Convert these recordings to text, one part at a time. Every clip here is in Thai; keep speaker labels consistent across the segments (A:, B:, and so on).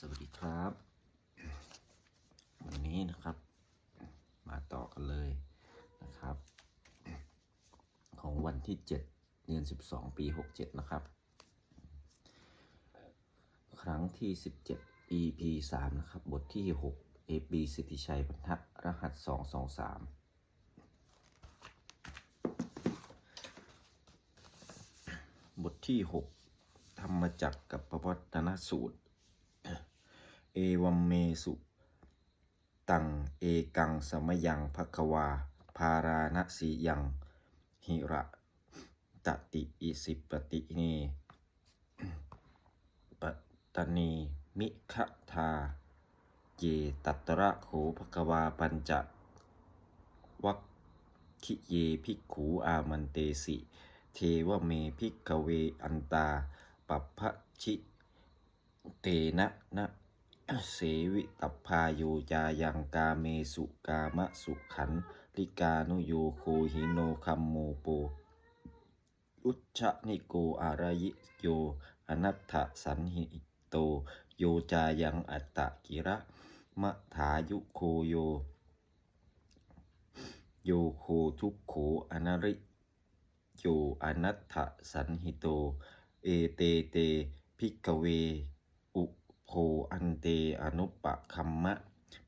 A: สวัสดีครับ วันนี้นะครับ มาต่อกันเลยนะครับ ของวันที่ 7 เดือน 12 ปี 67 นะครับ ครั้งที่ 17 EP 3 นะครับ บทที่ 6 AB สิทธิชัยบรรทัดรหัส 223บทที่ 6 ธรรมจักรกับปวัตนสูตร เอวัมเมสุตังเอกังสมยังภควา ภาราณสียังหิระตติอิสิปติเนปตนีมิขทาเยตัตระโขภควาปัญจวัคคิเยภิกขูอามันเตสิ เทวเมภิกเวอันตา ปัปพะชิเตนะนะ เสวิตพาโยจายังกาเมสุกามะสุขันลิกานุโยโคหิโนคัมโมโป อุชชนิโกอารยิโยอนัตถสันหิโต โยจายังอัตตะกิระมะถายุโคโย โยโคทุกโขอนาริโยอนัตถสันหิโต เอเตเตพิกเว โภอันเตอนุปปะคัมมะ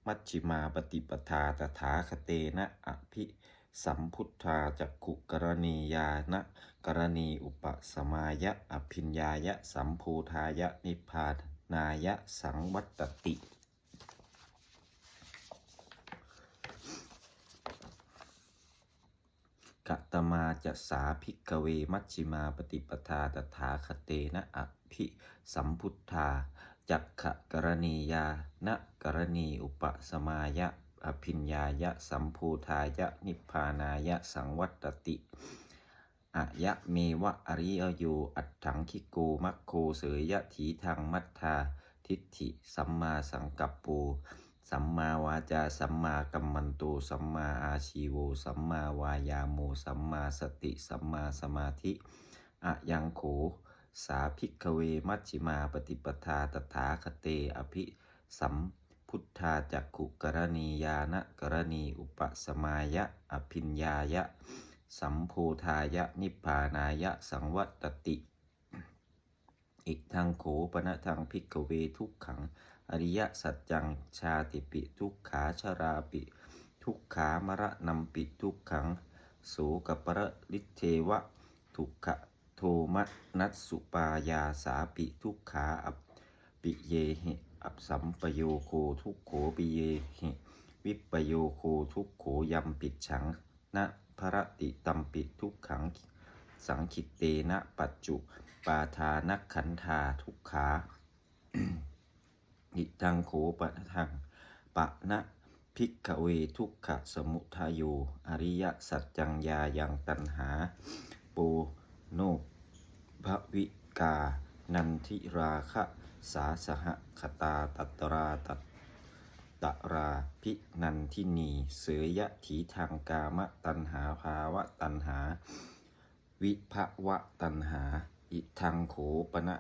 A: มัชชิมาปฏิปทาตถาคเตนะอภิสัมพุทธาจักขุกรณียานะกรณีอุปสมายะอภิญญายะ สัมภูทายะ นิพพานายะ สังวัตติกตมาจะสาภิกเวมัชชิมาปฏิปทาตถาคเตนะอภิสัมพุทธา จักขะกรณียานะกรณีอุปสมายะอภิญญายะสัมภูทายะนิพพานายะสังวัตติอะยะเมวะอริยโยอัตถังคิโกมัคโคเสยยะถีทางมัทธาทิฏฐิสัมมาสังกัปปูสัมมาวาจาสัมมากัมมันโตสัมมาอาชีโวสัมมาวายาโมสัมมาสติ สัมมาสมาธิอะยังโข สาภิกเวมัชชิมาปฏิปทาตถาคเตอภิสัมพุทธาจักขุกรณียานะกรณีอุปสมายะอภิญญายะ สัมโพธายะนิพพานายะสังวัตติ อิทังโขปณทังพิกเวทุกขัง อริยสัจจังชาติปิทุกขาชราปิ ทุกขามระนัมปิทุกขังโสกปรลิเทวะทุกข โทมนัสสุปายาสาปิทุกขาอัปปิเยหิอัปสัมปโยโคทุกโขปิเยหิวิปโยโคทุกโขยัมปิดฉังนะพระติตัมปิทุกขังสังคิตเตนะปัจจุปาทานักขันธาทุกขาอิทังโขปะทังปะนะพิกเวทุกขะสมุทายโยอริยสัจจังยายังตันหาปูโน ภวิกา นันทิราคะสาสหคตาตัตราตัตตราพินันทินี เสยยะถีทางกามตันหาภาวะตันหา วิภวะตันหา อิทังโขปนะ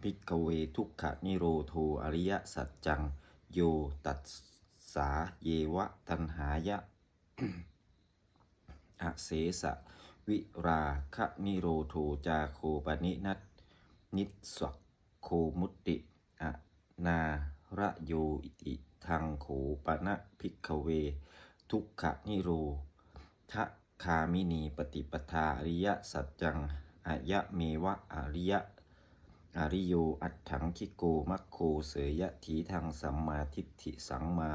A: พิกเวทุกขนิโรโทอริยสัจจัง โยตัสสาเยวะตันหายะ อเสสะ วิราคะนิโรโทจาโคปนินัตนิสสกโคมุติอะนาระโยอิติทังโขปนะพิกเว ทุกขนิโรทะคามินีปฏิปทาอริยสัจจังอายะเมวะอริยอริโยอัตถังคิโกมัคโคเสยยะถีทางสัมมาทิฏฐิสังมา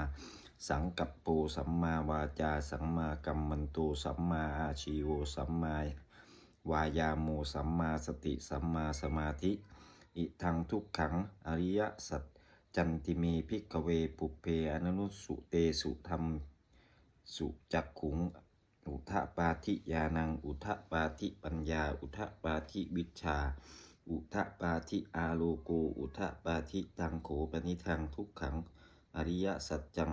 A: สังกัปโปสัมมาวาจา สัมมากัมมันโตสัมมาอาชีโวสัมมาวายาโมสัมมาสติ สัมมาสมาธิ อิทังทุกขังอริยสัจจันติเมพิกเวปุเพอนนุสุเตสุธรรม สุจักขุง อุทะปาธิยานัง อุทะปาธิปัญญา อุทะปาธิวิชา อุทะปาธิอาโลโก อุทะปาธิตังโขปนิทังทุกขัง อริยสัจจัง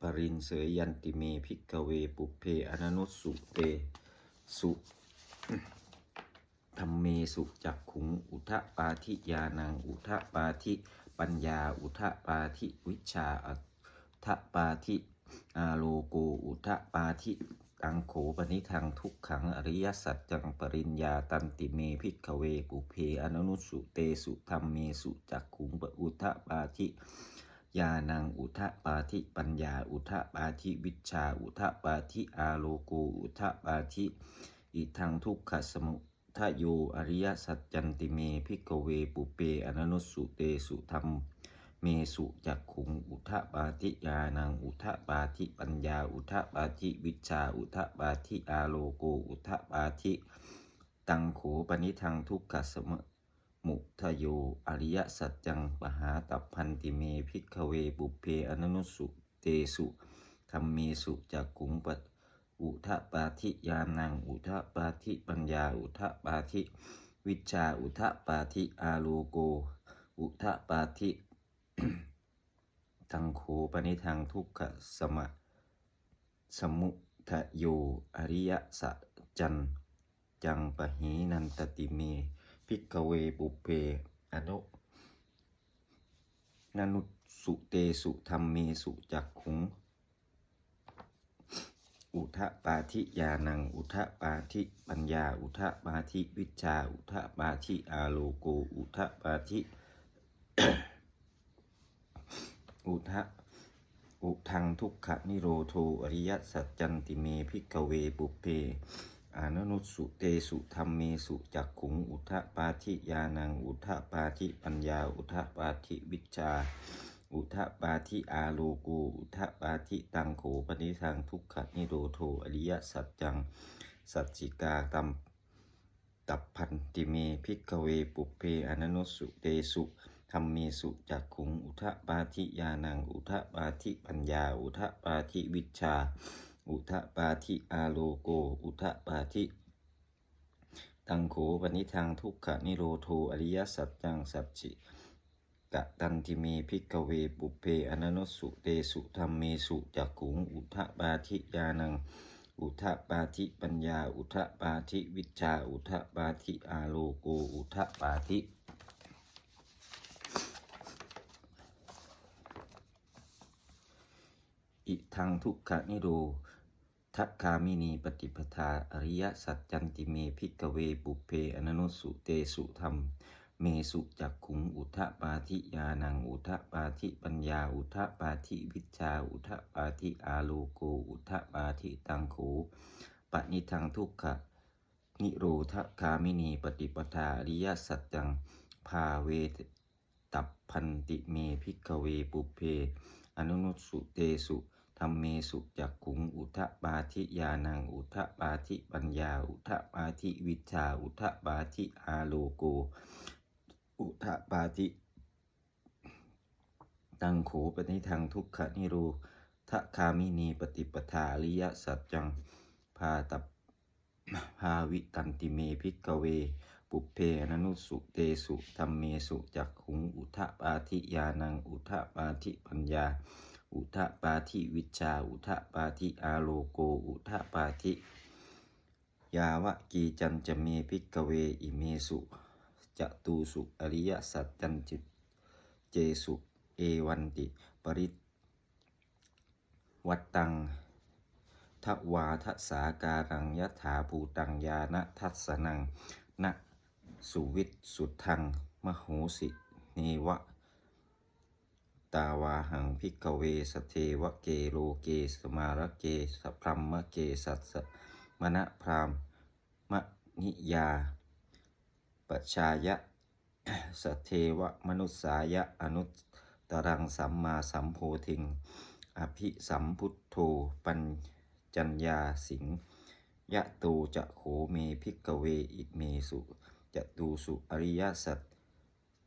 A: ปรินเสยยันติเมพิกเวปุเพอนันุสุเตสุธรรมเมสุจักขุง อุทะปาทิยานัง อุทะปาทิปัญญา อุทะปาทิวิชาอุทะปาทิอาโลโก อุทะปาทิตังโขปนิทังทุกขังอริยสัจจังปริญญาตันติเมพิกเวปุเพอนุนุสุเตสุธรรมเมสุจักขุงปอุทะปาทิ ยานังอุทะปาทิปัญญา อุทะปาทิวิชา อุทะปาทิอาโลโกอุทะปาทิอิทังทุกขสมุทะโยอริยสัจจันติเมพิกเวปุเปอนันุสุเตสุธรรม เมสุจักขุงอุทะปาติยานังอุทะปาติปัญญา อุทะปาติวิชา อุทะปาติอาโลโกอุทะปาติตังโขปนิทังทุกขสมุ มุทะโย อริยสัจจังปหาตัพพันติเมพิกเวปุเปอนันุสสุเตสุธรรมเมสุจักขุงปะอุทะปาทิยานัง อุทะปาทิปัญญา อุทะปาทิวิชา อุทะปาทิอาโลโก อุทะปาทิทังโขปนิทังทุกขสมะสมุทะโย อริยสัจจันจังปะหีนันตติเม พิกเวปุเพอนุนานุสุเตสุธรรมเมสุจักขุง อุทะปาทิยานัง อุทะปาทิปัญญา อุทะปาทิวิชา อุทะปาทิอาโลโก อุทะปาทิอุทะอุทังทุกขนิโรโทอริยสัจจันติเมพิกเวปุเพ อนุนุสุเตสุธรรมเมสุจักขุงอุทะปาทิยานัง อุทะปาทิปัญญา อุทะปาทิวิชา อุทะปาทิอาโลโกอุทะปาทิตังโขปนิทังทุกขนิโรโทอริยสัจจัง สัจจิกาตัมตับพันติเมพิกเวปุเพอนันุสุเตสุธรรมเมสุจักขุง อุทะปาทิยานัง อุทะปาทิปัญญา อุทะปาทิวิชา อุทะปาทิอาโลโก อุทะปาทิตังโขปนิทังทุกขะนิโรโทอริยสัจจังสัจจิกะตันติเมพิกเวปุเพอนันสสุเตสุธรรมเมสุจักขุงอุทะปาทิยานัง อุทะปาทิปัญญา อุทะปาทิวิชา อุทะปาทิอาโลโก อุทะปาทิ อิทังทุกขะนิโรทัคามินีปฏิปทาอริยสัจจันติเมพิกเวปุเพอนนุสุเตสุธรรม เมสุจักขุงอุทะปาทิยานังอุทะปาทิปัญญาอุทะปาทิวิชาอุทะปาทิอาโลโกอุทะปาทิตังโขปนิทังทุกขะนิโรธคามินีปฏิปทาอริยสัจจังภาเวตัพพันติเมพิกเวปุเพอนุนุสุเตสุ ธรรมเมสุจักขุง อุทะปาทิยานัง อุทะปาทิปัญญา อุทะปาทิวิชา อุทะปาทิอาโลโก อุทะปาทิตังโขปนิทังทุกขนิโรทคามินีปฏิปทาอริยสัจจังพาตับภาวิตันติเมพิกเว ปุเพนันุสุเตสุธรรมเมสุจักขุง อุทะปาทิยานัง อุทะปาทิปัญญา อุทะปาทิวิชา อุทะปาทิอาโลโก อุทะปาทิยาวะกีจันจะเมพิกเวอิเมสุจะตูสุอริยสัจจันจิตเจสุเอวันติ ปริวัตตังทวาทสาการังยถาภูตังยานะทัสสนังนะสุวิตสุทัง มโหสิเนวะ ตาวาหังพิกเวสเทวเกโลเกสมาระเกสพรัมมะเกสัสสมณพรามมะนิยาปชายะสเทวมนุษสายะอนุตรังสัมมาสัมโพธิง อภิสัมพุทโธปัญจัญญาสิงยะตูจะโขเมพิกเวอิเมสุจะตูสุอริยสัจ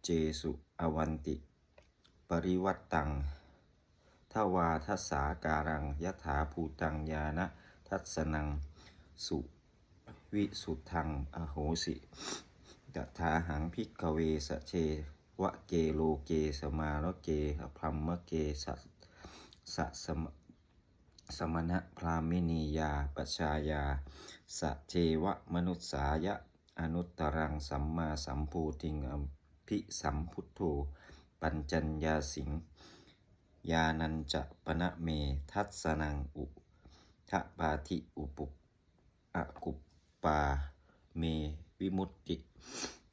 A: เจสุอวันติ ริวัตตังทวาทัสสาการังยถาภูตังยานะทัสสนังสุวิสุทังอโหสิตถาหังพิกเวสเชวะเกโลเกสมารเกพรมมเกสัสสะสมสมณะพรามินียาปชายาสะเทวะมนุษสายะอนุตตรังสัมมาสัมโพูติงอภิสัมพุทโธ ปัญจัญญาสิงยานันจะปณะเม ทัสสนังอุทะปาธิอุปุอกุปปาเมวิมุตติ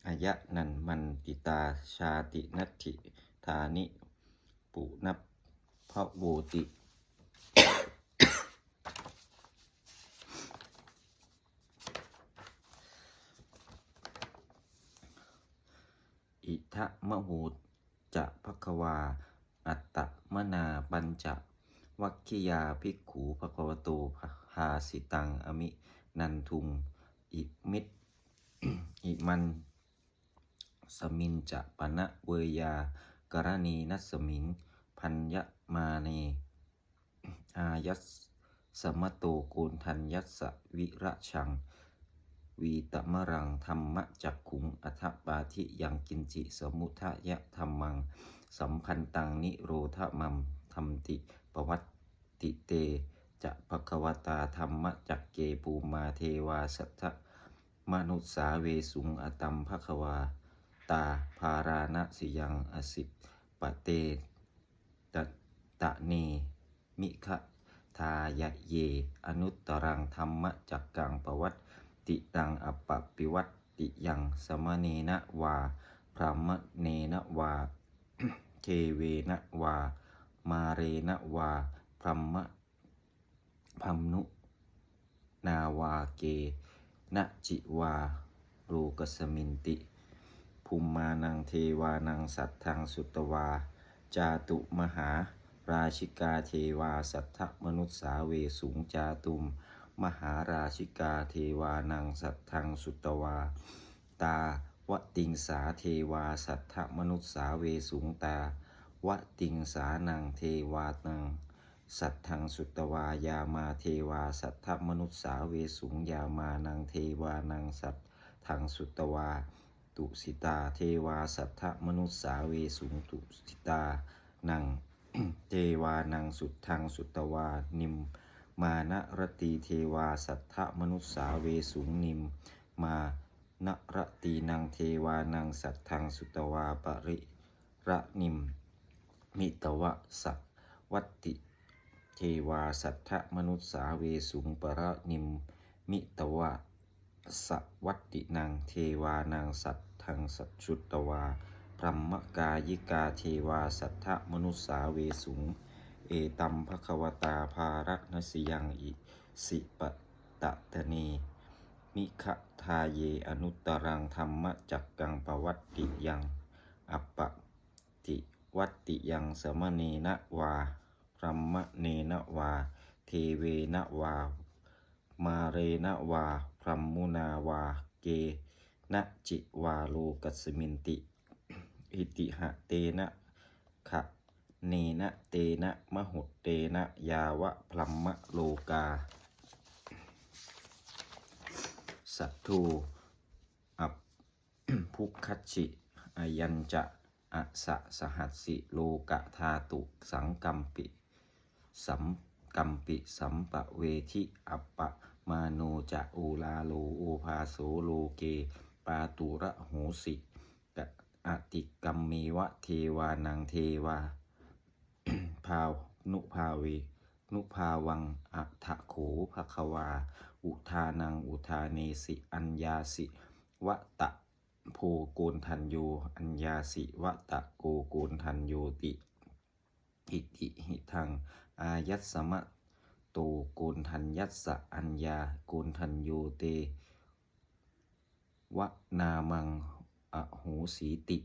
A: อายะนันมันติตาชาตินัตถิธานิ ปุนับพะโวติ อิทะมะหู จะภควา อัตตะมนาปัญจวัคคิยาภิกขูภควโตภาสิตัง อมิ นันทุงอิมิตอิมัน สมินจะปณะเวยากรณีนัสมิง พัญญมาเน อายัสสมโตโกนทัญยัสสวิระชัง วีตมรังธรรมจักขุงอัทปาธิยังกินจิสมุทะยะธรรมัง สัมพันตังนิโรธมัมธรรมติปวัตติเตจะภควตาธรรมจักเกปูมาเทวาสัทธมนุสสาเวสุงอตัมภควา ตาภาราณสิยังอสิปะเตตะตะเนมิคะทายะเย อนุตตรังธรรมจักกังปวัต ติตังอปปปิวัตติยังสมเนนะวา พรหมเนนะวาเทเวนะวา มาเรนะวา พรหมพัมนุนาวาเกนะจิวาโรกสมินติภูมมานังเทวานังสัตทังสุตวา จาตุมหา ราชิกาเทวาสัทธมนุษสาเวสุงจาตุม มหาราชิกาเทวานังสัทธังสุตวา ตาวติงสาเทวาสัทธมนุษสาเวสุงตาวติงสานังเทวานัง สัทธังสุตวายามาเทวาสัทธมนุษสาเวสุงยามานังเทวานังสัทธังสุตวา ตุสิตาเทวาสัทธมนุษสาเวสุงตุสิตานังเทวานังสุทธังสุตวานิม มานะรตีเทวาสัทธมนุษสาเวสุงนิม มานะรตีนังเทวานังสัทธังสุตวาปริระนิม มิตวะสัวัตติเทวาสัทธมนุษสาเวสุงปรนิม มิตวะสวัตตินังเทวานังสัทธังสัจจุตวาพรหมกายิกาเทวาสัทธมนุษสาเวสุง เอตัมภควตาภารนสิยังอิสิปตะตะเนมิขทาเยอนุตรังธรรมจักกังปวัตติยัง อัปปติวัตติยังสมเนนะวาพรหมเนนะวา เทเวนะวา มาเรนะวาพรหมุนาวา เกนะจิวาโลกัสมินติ อิติหะเตนะขะ เนนะ เตนะมหุเตนะ ยาวะพรหมโลกา สัตทูอัปพุกคัจฉิอยัญจะอะสะสหัสสิโลกะธาตุสังกัมปิสัมกัมปิสัมปะเวทิอัปปะมาโนจะโอลาโลโอภาโสโลเก ปาตุระโหสิกะอติกัมเมวะเทวานังเทวาาว นุภาเว นุภาวัง อัฏฐโขภควา อุทานัง อุทาเนสิ อัญญาสิ วะตะโพโกนทันโย อัญญาสิ วะตะโกโกนทันโยติอิติหิทัง อายัสสมะโตโกนทันยัสสะอัญญาโกนทันโยเตวะนามังอโหสีติ